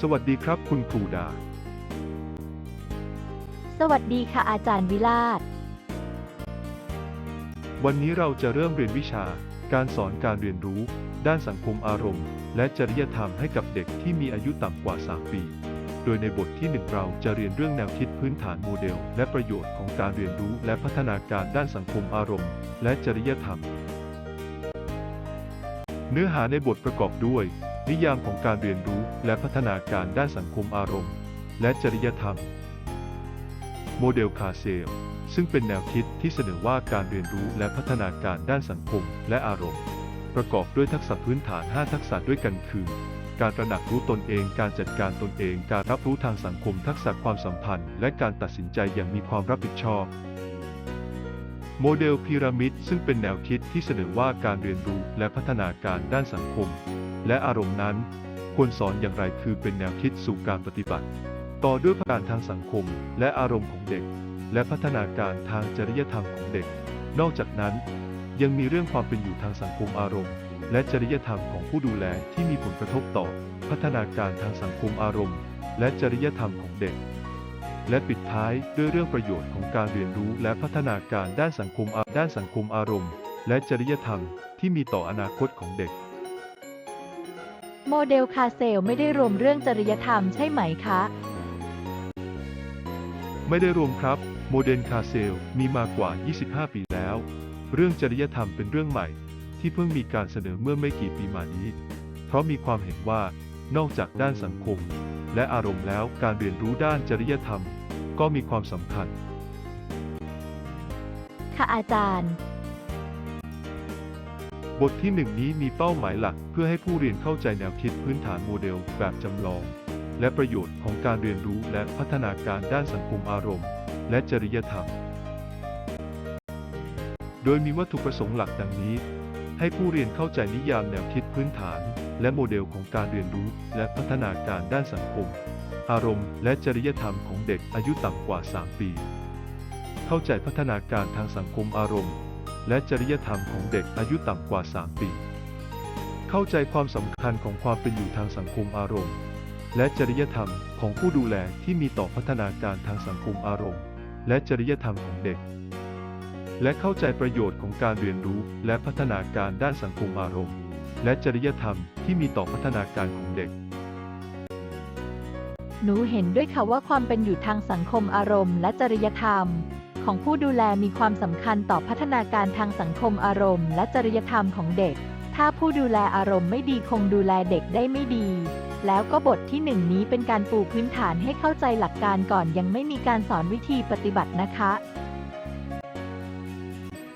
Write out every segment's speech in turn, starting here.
สวัสดีครับคุณครูดา สวัสดีค่ะอาจารย์วิลาศวันนี้เราจะเริ่มเรียนวิชา การสอนการเรียนรู้ ด้านสังคมอารมณ์ และจริยธรรมให้กับเด็กที่มีอายุต่ำกว่า 3 ปี โดยในบทที่หนึ่งเราจะเรียนเรื่องแนวคิดพื้นฐานโมเดล และประโยชน์ของการเรียนรู้และพัฒนาการด้านสังคมอารมณ์ และจริยธรรม เนื้อหาในบทประกอบด้วย นิยามของการเรียนรู้และพัฒนาการด้านสังคมอารมณ์ และจริยธรรม โมเดลคาเซล ซึ่งเป็นแนวคิดที่เสนอว่าการเรียนรู้และพัฒนาการด้านสังคมและอารมณ์ ประกอบด้วยทักษะพื้นฐาน 5 ทักษะด้วยกันคือ การตระหนักรู้ตนเอง การจัดการตนเอง การรับรู้ทางสังคม ทักษะความสัมพันธ์ และการตัดสินใจอย่างมีความรับผิดชอบโมเดลพีระมิดซึ่งเป็นแนวคิดที่เสนอว่าการเรียนรู้และพัฒนาการด้านสังคม และอารมณ์นั้น ควรสอนอย่างไรคือเป็นแนวคิดสู่การปฏิบัติ ต่อด้วยการทางสังคมและอารมณ์ของเด็ก และพัฒนาการทางจริยธรรมของเด็ก นอกจากนั้น ยังมีเรื่องความเป็นอยู่ทางสังคมอารมณ์ และจริยธรรมของผู้ดูแลที่มีผลกระทบต่อ พัฒนาการทางสังคมอารมณ์ และจริยธรรมของเด็ก และปิดท้ายด้วยเรื่องประโยชน์ของการเรียนรู้และพัฒนาการด้านสังคมด้านสังคมอารมณ์ และจริยธรรมที่มีต่ออนาคตของเด็ก โมเดลคาเซลไม่ได้รวมเรื่องจริยธรรมใช่ไหมคะ ไม่ได้รวมครับ โมเดลคาเซลมีมากว่า 25 ปีแล้ว เรื่องจริยธรรมเป็นเรื่องใหม่ ที่เพิ่งมีการเสนอเมื่อไม่กี่ปีมานี้ เพราะมีความเห็นว่านอกจากด้านสังคม และอารมณ์แล้วการเรียนรู้ด้านจริยธรรม ก็มีความสำคัญ ค่ะอาจารย์ บทที่หนึ่งนี้มีเป้าหมายหลัก เพื่อให้ผู้เรียนเข้าใจแนวคิดพื้นฐานโมเดลแบบจำลอง และประโยชน์ของการเรียนรู้และพัฒนาการด้านสังคมอารมณ์ และจริยธรรม โดยมีวัตถุประสงค์หลักดังนี้ ให้ผู้เรียนเข้าใจนิยามแนวคิดพื้นฐาน และโมเดลของการเรียนรู้ และพัฒนาการด้านสังคม อารมณ์ และจริยธรรมของเด็กอายุต่ำกว่า 3 ปี เข้าใจพัฒนาการทางสังคมอารมณ์ และจริยธรรมของเด็กอายุต่ำกว่า 3 ปี เข้าใจความสำคัญของความเป็นอยู่ทางสังคมอารมณ์ และจริยธรรมของผู้ดูแลที่มีต่อพัฒนาการทางสังคมอารมณ์ และจริยธรรมของเด็ก และเข้าใจประโยชน์ของการเรียนรู้และพัฒนาการด้านสังคมอารมณ์ และจริยธรรมที่มีต่อพัฒนาการของเด็กหนูเห็นด้วยค่ะว่าความเป็นอยู่ทางสังคมอารมณ์และจริยธรรม ของผู้ดูแลมีความสำคัญต่อพัฒนาการทางสังคมอารมณ์ และจริยธรรมของเด็ก ถ้าผู้ดูแลอารมณ์ไม่ดีคงดูแลเด็กได้ไม่ดี แล้วก็บทที่หนึ่งนี้เป็นการปูพื้นฐานให้เข้าใจหลักการก่อนยังไม่มีการสอนวิธีปฏิบัตินะคะ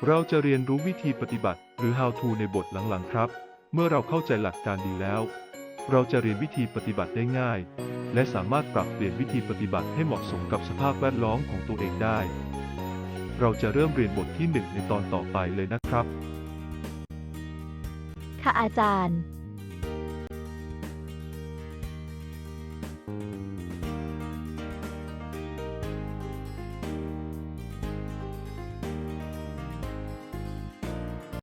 เราจะเรียนรู้วิธีปฏิบัติ หรือ how to ในบทหลังๆครับ เมื่อเราเข้าใจหลักการดีแล้ว เราจะเรียนวิธีปฏิบัติได้ง่ายและสามารถปรับเปลี่ยนวิธีปฏิบัติให้เหมาะสมกับสภาพแวดล้อมของตัวเองได้ เราจะเริ่มเรียนบทที่ 1 ในตอนต่อไปเลยนะครับ ค่ะอาจารย์